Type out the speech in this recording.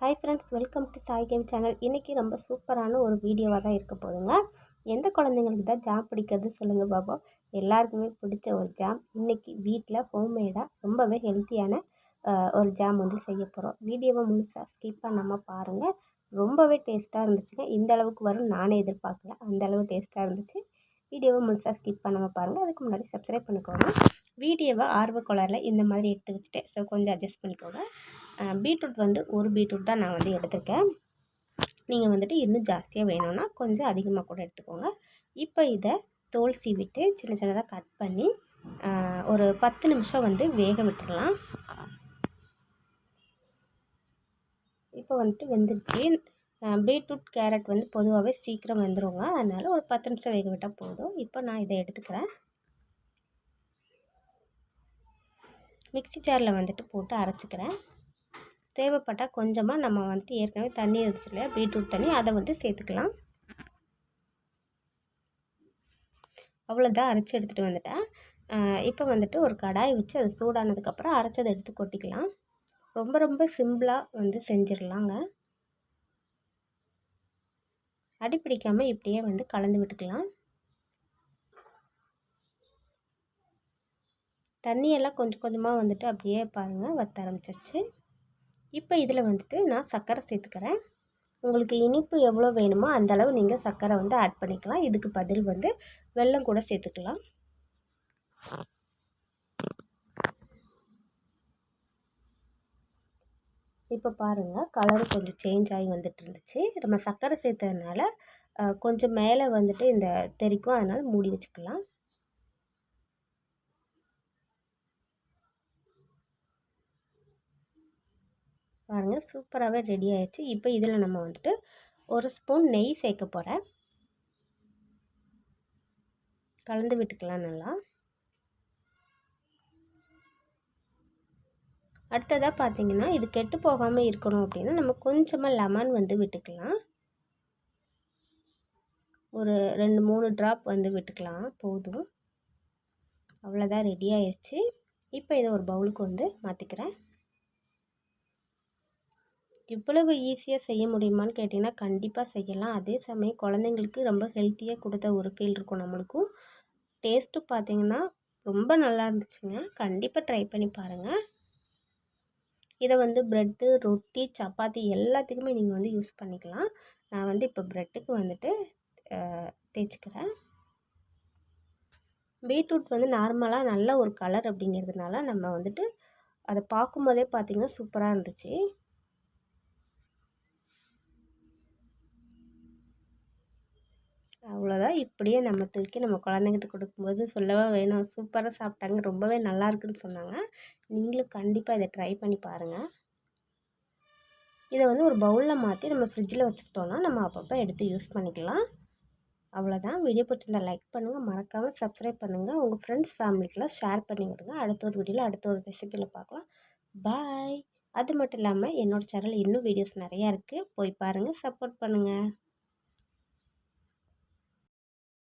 Hi friends welcome to Sai game channel இன்றைக்கி ரொம்ப சூப்பரான ஒரு வீடியோவாக தான் இருக்க போதுங்க எந்த குழந்தைங்களுக்கு தான் ஜாம் பிடிக்கிறது சொல்லுங்கள் பாபா எல்லாருக்குமே பிடிச்ச ஒரு ஜாம் இன்றைக்கி வீட்டில் ஹோம்மேடாக ரொம்பவே ஹெல்த்தியான ஒரு ஜாம் வந்து செய்ய போகிறோம் வீடியோவை முழுசாக ஸ்கிப் பண்ணாமல் பாருங்கள் ரொம்பவே டேஸ்ட்டாக இருந்துச்சுங்க. இந்த அளவுக்கு வரும். நானே எதிர்பார்க்கல. அந்த அளவு டேஸ்ட்டாக இருந்துச்சு. வீடியோவை முழுசாக ஸ்கிப் பண்ணாமல் பாருங்கள் அதுக்கு முன்னாடி சப்ஸ்கிரைப் பண்ணிக்கோங்க. வீடியோவை ஆர்வ கோளாறில் இந்த மாதிரி எடுத்து வச்சுட்டேன். ஸோ கொஞ்சம் அட்ஜஸ்ட் பண்ணிக்கோங்க. பீட்ரூட் வந்து ஒரு பீட்ரூட் தான் நான் வந்து எடுத்திருக்கேன். நீங்கள் வந்துட்டு இன்னும் ஜாஸ்தியாக வேணும்னா கொஞ்சம் அதிகமாக கூட எடுத்துக்கோங்க. இப்போ இதை தோல் சீவிட்டு சின்ன சின்னதாக கட் பண்ணி ஒரு பத்து நிமிஷம் வந்து வேக விட்டுடலாம் இப்போ வந்துட்டு வெந்துருச்சு. பீட்ரூட் கேரட் வந்து பொதுவாகவே சீக்கிரம் வந்துடுங்க அதனால் ஒரு பத்து நிமிஷம் வேக விட்டால் போதும். இப்போ நான் இதை எடுத்துக்கிறேன். மிக்சி ஜாரில் வந்துட்டு போட்டு அரைச்சிக்கிறேன். தேவைப்பட்டால் கொஞ்சமாக நம்ம வந்துட்டு ஏற்கனவே தண்ணி இருந்துச்சு இல்லையா? பீட்ரூட் தண்ணி அதை வந்து சேர்த்துக்கலாம். அவ்வளோதான் அரைச்சி எடுத்துகிட்டு வந்துட்டேன். இப்போ வந்துட்டு ஒரு கடாய் வச்சு அது சூடானதுக்கப்புறம் அரைச்சதை எடுத்து கொட்டிக்கலாம். ரொம்ப ரொம்ப சிம்பிளாக வந்து செஞ்சிடலாங்க. அடிப்பிடிக்காமல் இப்படியே வந்து கலந்து விட்டுக்கலாம். தண்ணியெல்லாம் கொஞ்சம் கொஞ்சமாக வந்துட்டு அப்படியே பாருங்கள் வத்த ஆரம்பிச்சிருச்சு. இப்போ இதில் வந்துட்டு நான் சர்க்கரை சேர்த்துக்கிறேன். உங்களுக்கு இனிப்பு எவ்வளோ வேணுமோ அந்தளவு நீங்கள் சர்க்கரை வந்து ஆட் பண்ணிக்கலாம். இதுக்கு பதில் வந்து வெல்லம் கூட சேர்த்துக்கலாம். இப்போ பாருங்கள் கலரு கொஞ்சம் சேஞ்ச் ஆகி வந்துட்டு இருந்துச்சு. நம்ம சர்க்கரை சேர்த்ததுனால கொஞ்சம் மேலே வந்துட்டு இந்த தெரிக்கும். அதனால் மூடி வச்சுக்கலாம். பாருங்கள் சூப்பராகவே ரெடி ஆயிடுச்சு. இப்போ இதில் நம்ம வந்துட்டு ஒரு ஸ்பூன் நெய் சேர்க்க போகிறேன் கலந்து விட்டுக்கலாம் நல்லா. அடுத்ததாக பார்த்தீங்கன்னா இது கெட்டு போகாமல் இருக்கணும் அப்படின்னா நம்ம கொஞ்சமாக லெமன் வந்து விட்டுக்கலாம். ஒரு ரெண்டு மூணு ட்ராப் வந்து விட்டுக்கலாம். போதும். அவ்வளோதான் ரெடி ஆயிடுச்சு இப்போ இதை ஒரு பவுலுக்கு வந்து மாற்றிக்கிறேன் இவ்வளவு ஈஸியாக செய்ய முடியுமான்னு கேட்டிங்கன்னா கண்டிப்பாக செய்யலாம். அதே சமயம் குழந்தைங்களுக்கு ரொம்ப ஹெல்த்தியாக கொடுத்த ஒரு ஃபீல் இருக்கும் நம்மளுக்கும். டேஸ்ட்டு பார்த்திங்கன்னா ரொம்ப நல்லா இருந்துச்சுங்க. கண்டிப்பாக ட்ரை பண்ணி பாருங்கள் இதை வந்து ப்ரெட்டு ரொட்டி சப்பாத்தி எல்லாத்துக்குமே நீங்கள் வந்து யூஸ் பண்ணிக்கலாம். நான் வந்து இப்போ ப்ரெட்டுக்கு வந்துட்டு தேய்ச்சிக்கிறேன். பீட்ரூட் வந்து நார்மலாக நல்ல ஒரு கலர் அப்படிங்கிறதுனால நம்ம வந்துட்டு அதை பார்க்கும்போதே பார்த்திங்கன்னா சூப்பராக இருந்துச்சு. அவ்வளோதான் இப்படியே நம்ம தூக்கி நம்ம குழந்தைங்கிட்ட கொடுக்கும்போது சொல்லவா வேணும். சூப்பராக சாப்பிட்டாங்க. ரொம்பவே நல்லா இருக்குன்னு சொன்னாங்க. நீங்களும் கண்டிப்பாக இதை ட்ரை பண்ணி பாருங்கள் இதை வந்து ஒரு பவுலில் மாற்றி நம்ம ஃப்ரிட்ஜில் வச்சுக்கிட்டோன்னா நம்ம அப்பப்போ எடுத்து யூஸ் பண்ணிக்கலாம். அவ்வளோதான். வீடியோ பிடிச்சிருந்தா லைக் பண்ணுங்கள் மறக்காமல் சப்ஸ்கிரைப் பண்ணுங்கள் உங்கள் ஃப்ரெண்ட்ஸ் ஃபேமிலிக்கெலாம் ஷேர் பண்ணி விடுங்க. அடுத்த ஒரு வீடியோவில் அடுத்த ஒரு ரெசிபியில் பார்க்கலாம். பாய் அது மட்டும் இல்லாமல் என்னோடய சேனல் இன்னும் வீடியோஸ் நிறையா இருக்குது போய் பாருங்கள் சப்போர்ட் பண்ணுங்கள்